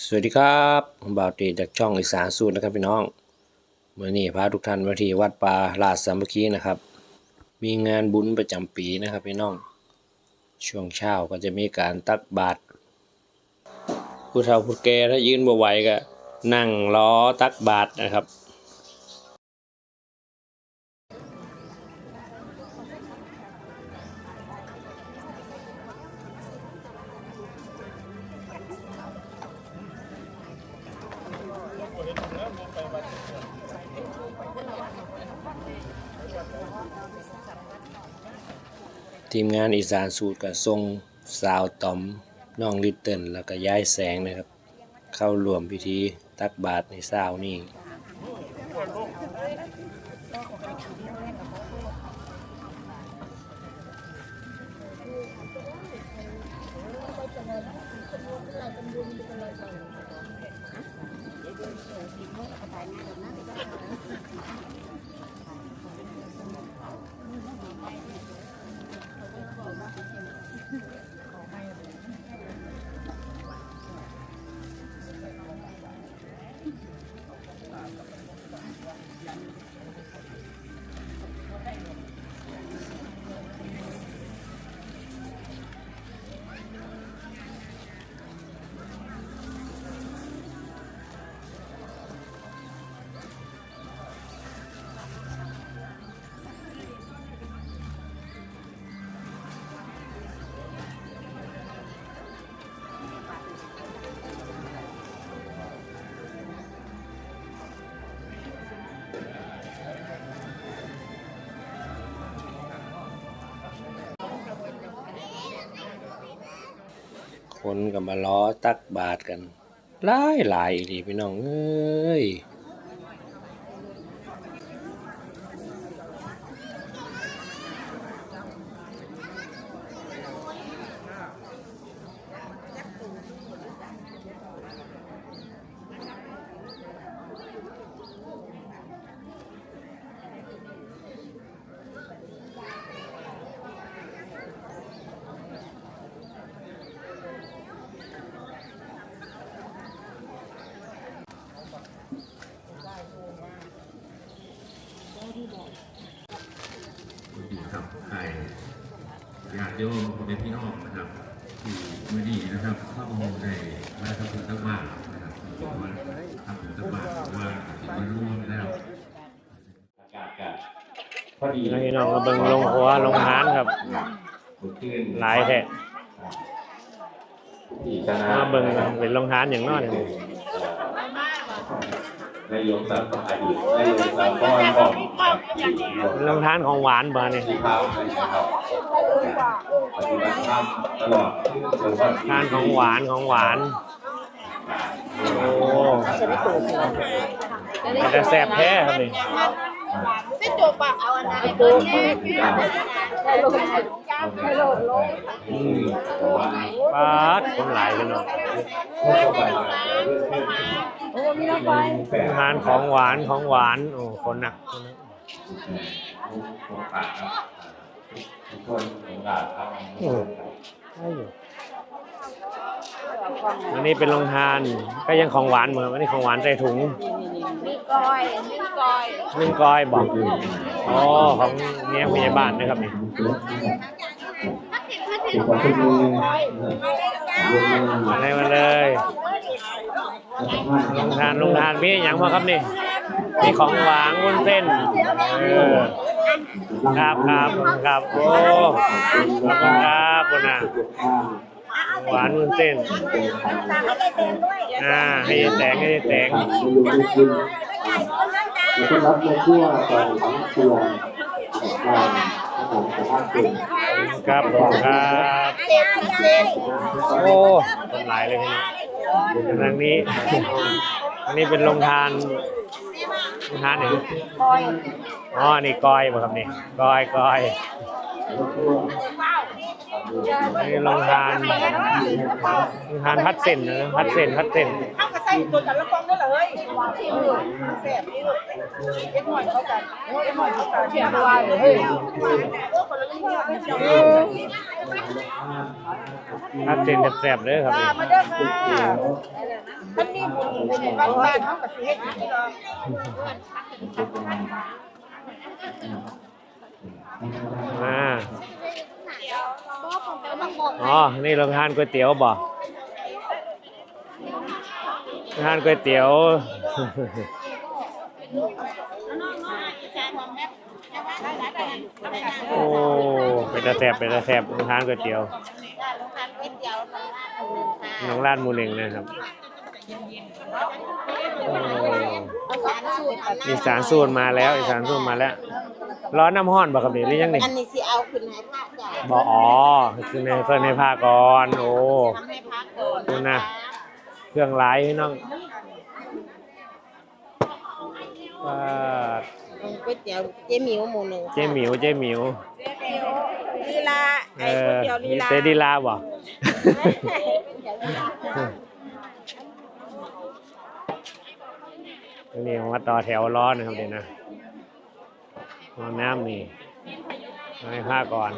สวัสดีครับผมบ่าวตีจากช่องอีสานสูตรนะครับพี่น้องเมื่อนี้พาทุกท่านมาที่วัดป่าลาดสามัคคีนะครับ มีงานบุญประจำปีนะครับพี่น้อง ช่วงเช้าก็จะมีการตักบาตรผู้เฒ่าผู้แก่ถ้ายืนบ่ไหวก็นั่งล้อตักบาตรนะครับ ทีมงานอีสานสูตรก็ทรงสาวตอมน้องลิตเติ้ลแล้วก็ย้ายแสงนะครับ เข้ารวมพิธีตักบาตรในเช้านี้ คนก็มาล้อตักบาตรกันหลายหลายอีหลีพี่น้องเอ้ย อยู่กับใครญาติโยมพ่อแม่พี่น้องนะครับที่เมื่อนี้นะครับเข้าในมาทำบุญตักบาตรนะครับว่าทำบุญตักบาตรว่าที่มาร่วมแล้วอากาศกันพอดีพี่น้องก็เบิ่งลงหัวลงหานครับหลายแท้ที่คณะมาเบิ่งเป็นลงหานอย่างน้อย ในหลวงสามพระอดีตในหลวงสามพ่อของลงทานของหวานบ่เนี่ยที่พาไปนะครับปฏิบัติธรรมตลอดจนวันทานของหวานของหวาน โอ้แต่แซ่บแท้ครับนี่ไม่จบอะเอาอันนั้นเปิดแน่ให้โหลดให้โหลดลงอืมปาดคนหลายพี่น้อง โอ้มีน้ำไฟทานของหวานของหวานโอ้คนหนักคนหนักอืมได้อยู่อันนี้เป็นโรงทานก็ยังของหวานเหมือนอันนี้ของหวานใส่ถุงมีก้อยมีก้อยนึ่งก้อยบอกอ๋อของเมียผู้ใหญ่บ้านนะครับนี่มาเลยมาเลย โรงทานโรงทานมีอย่างพอครับนี่มีของหวานวุ้นเส้นเออครับครับครับโอ้ขอบคุณครับคุณอะหวานวุ้นเส้นอ่าให้แตงให้ยายแตงแล้วก็รับในชั่วตอนทั้งเตืนการของสภาพเป็นครับผมครับ โอ้คนหลายเลยทีนี้ ทางนี้ อันนี้เป็นโรงทาน โรงทานหนึ่งอ๋อ นี่ก้อยบ่ครับนี่ก้อยก้อยอันนี่โรงทานโรงทานพัดเส้นนะพัดเส้นพัดเส้นเข้ากับไส้ตัวแต่ละฟองได้เลยแซ่บนี่ลูกเอ็ดหน่อยเขากันเอ็ดหน่อยเขากันเชียร์ว่าเฮ้ยเออคนละเรื่องไม่เจ้าพัดเส้นแซ่บๆเลยครับนี่มาเด้อค่ะท่านนี่บุญเป็นบ้านบ้านเขาก็สิเฮ็ดอย่างนี้เนาะอ่าอ๋อ นี่โรงทานก๋วยเตี๋ยวบ่โรงทานก๋วยเตี๋ยวโอ้เป็นตาแสบเป็นตาแสบโรงทานก๋วยเตี๋ยวน้องลาดหมูหนึ่งนะครับโอ้อีสานสูตรมาแล้วอีสานสูตรมาแล้ว ร้อนน้ำห้อนบ่ครับเดี๋ยวหรือยังนี่อันนี้สิเอาขึ้นให้พระจ้ะบออ๋อคือในเพื่อนในภาคก่อนโอ้ ทำให้พระก่อนดูนะ เครื่องร้ายพี่น้องว่าก๋วยเตี๋ยวเจ๊หมิวหมู่หนึ่งเจ๊หมิวเจ๊หมิวลีลาเอไอ้ก๋วยอเตี๋ยวลีมีลาเซดีลาบ่ นี่มาต่อแถวร้อนนะครับเดี๋ยวนะเอาน้ำนี่เอาให้ผ้าก่อน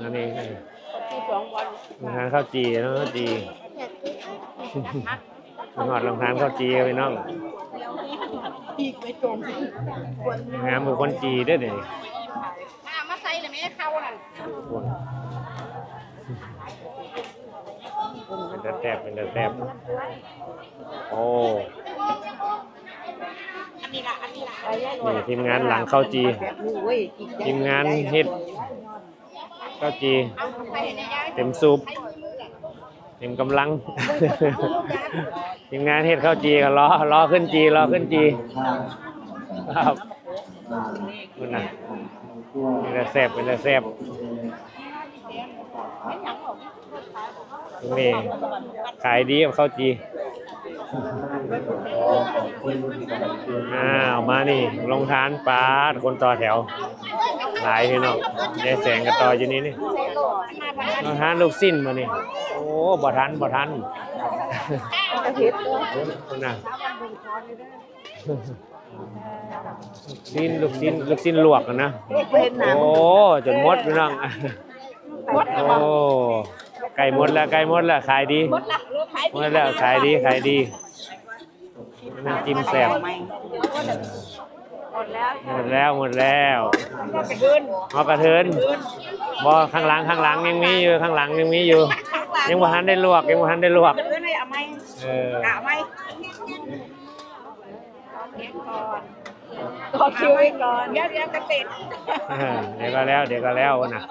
อันนี้รองทานข้าวจีน้องข้าวจีหอดรองทานข้าวจีไปน้องอีกไปจมงามบุคคลจีเด้วยเดี๋ยวนี้มามาใส่เลยแม่เข้าน่ะ เป็นตะแทบเป็นตะแทบโอ้อันนี้ล่ะอันนี้ล่ะนี่ทีมงานหลังข้าวจีเว้ยอีกทีมงานเฮ็ดข้าวจีเอาใส่ในยายเต็มซุปเต็มกำลัง ทีมงานเฮ็ดข้าวจีก็รอรอขึ้นจีรอขึ้นจีครับนั่นน่ะเป็นตะแซบเป็นตะแซบตรง นี้ขายดีกับข้าวจีอ้าวมานี่ลงทานปาดคนต่อแถว หลายพี่น้องยายแสงก็ต่ออยู่นี่นี่ลงทานลูกสิ้นมานี่โอ้บ่ทันบ่ทันน่ะสิ้นลูกสิ้นลูกสิ้นลวกอะนะโอ้จนหมดพี่น้องโอ้ ไก่หมดแล้วไก่หมดแล้วขายดีหมดแล้วขายดีขายดีน้ำจิ้มแซ่บหมดแล้วหมดแล้วหอกระเทินบอข้างหลังข้างหลังยังมีอยู่ข้างหลังยังมีอยู่ ยังบ่ทันได้ลวกยังบ่ทันได้ลวกเอ้ยนี่เอาไหมเออเอาไหมต่อคิวไว้ก่อนเดี๋ยวเดี๋ยวกระเต็ดเออเดี๋ยวก็แล้วเดี๋ยวก็แล้วนะ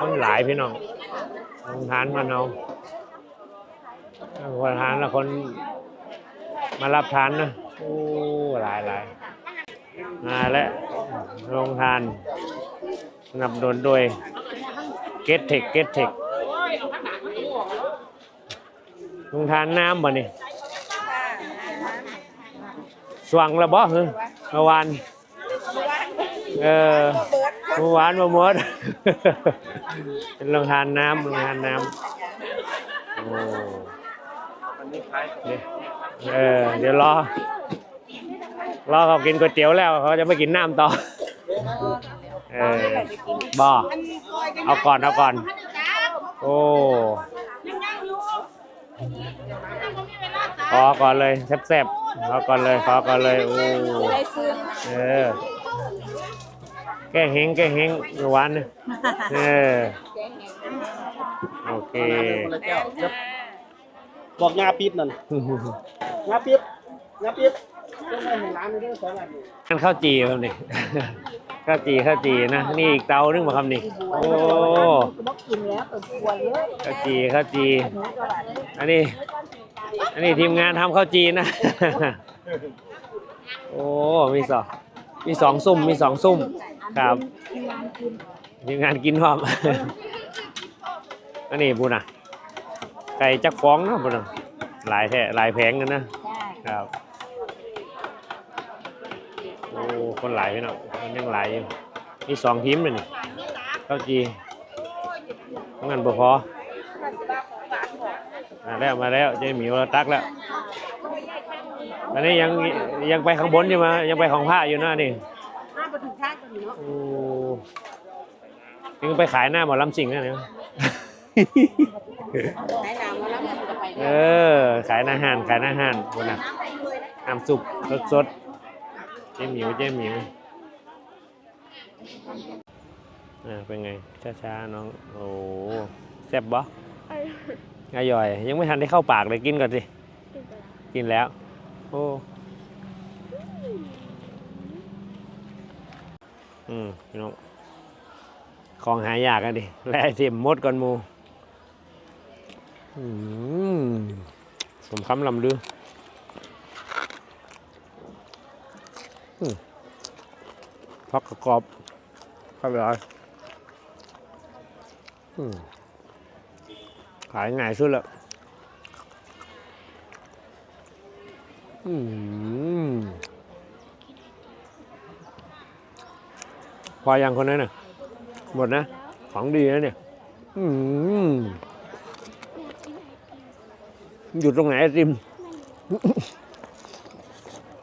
คนหลายพี่น้อง ลงทานมาเอาคนทานแล้วคนมารับทานนะ โอ้ หลายหลายมาแล้วลงทานสนับสนุนโดยเกตเทคเกตเทคลงทานน้ำบ่นี่สว่างแล้วบ่เหรอเมื่อวาน เออ เมื่อวานมาหมด เป็นโรงทานน้ำโรงทานน้ำโอ้เดี๋ยวเออเดี๋ยวรอ รอเขากินก๋วยเตี๋ยวแล้วเขาจะไปกินน้ำต่อ เออบ่เอาก่อนเอาก่อน โอ้ขอก่อนเลยแซ่บๆขอก่อนเลยขอก่อนเลยโอ้เออ แก้เฮงแก้เฮงเมื่อวานเนี่ยเออโอเคบอกงาปิดนั่นงาปิดงาปิดต้องไปเห็นร้านนี้ด้วยสองอันนี้นั่นข้าวจีครับนี่ข้าวจีข้าวจีนะนี่อีกเตานึงมาครับนี่โอ้บอกกินแล้วเปิดครัวเยอะข้าวจีข้าวจี อันนี้ อันนี้ทีมงานทำข้าวจีนะโอ้มีสองมีสองซุ่มมีสองซุ่ม ครับ ทีมงานกินพร้อม อันนี้บุญอะไก่จักฟ้องเนาะบุญอะหลายแท้หลายแผงกันนะครับโอ้คนหลายพี่น้องมันยังหลายอยู่มีสองทีมเลยนี่ข้าวจีงั้นบ่พอมาแล้วมาแล้วเจ๊หมิวเราตักแล้วอันนี้ยังยังไปข้างบนอยู่มายังไปของผ้าอยู่นะนี่ ห้าไปถึงข้างกันเนาะโอ้เอ็งไปขายหน้าหมอลำสิงห์นะเนี่ยไหนหนาวมาแล้วมันจะไปเออขายอาหารขายอาหารคนน่ะน้ำซุปสดสดๆเจ๊หมิวเจ๊หมิวอ่าเป็นไง ช้าๆน้อง โอ้แซ่บบ่อร่อย ยังไม่ทันได้เข้าปากเลยกินก่อนสิ กินแล้ว โอ้ อืมพี่น้อง ของหายากอะดิและไอเทมมดก่อนมูอืมคำลำลืออืมพักกรอบพักร้อยอืมขายง่ายสุดล้วอืมพอยังคนนั้นน่ะ หมดนะ ของดีนะเนี่ยอืมอยู่ตรงไหนไอติม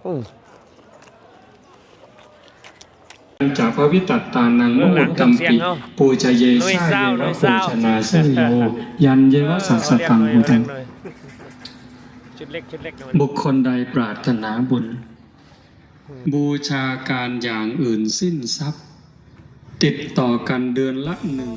อืมจากพระวิตัตตานังมเบื้องหลัมุงตตัมเสียปิงเอาปูชเยหน่วยชาเศร้าเยวะหน่วยเศโภร้าชนาสโยยันเยวะสัสสตังเออมุตังเรียกหน่อยชุดเล็กชุดเล็กหน่อยบุคคลใดปรารถนาบุญ บูชาการอย่างอื่นสิ้นทรัพย์ ติดต่อกันเดือนละหนึ่ง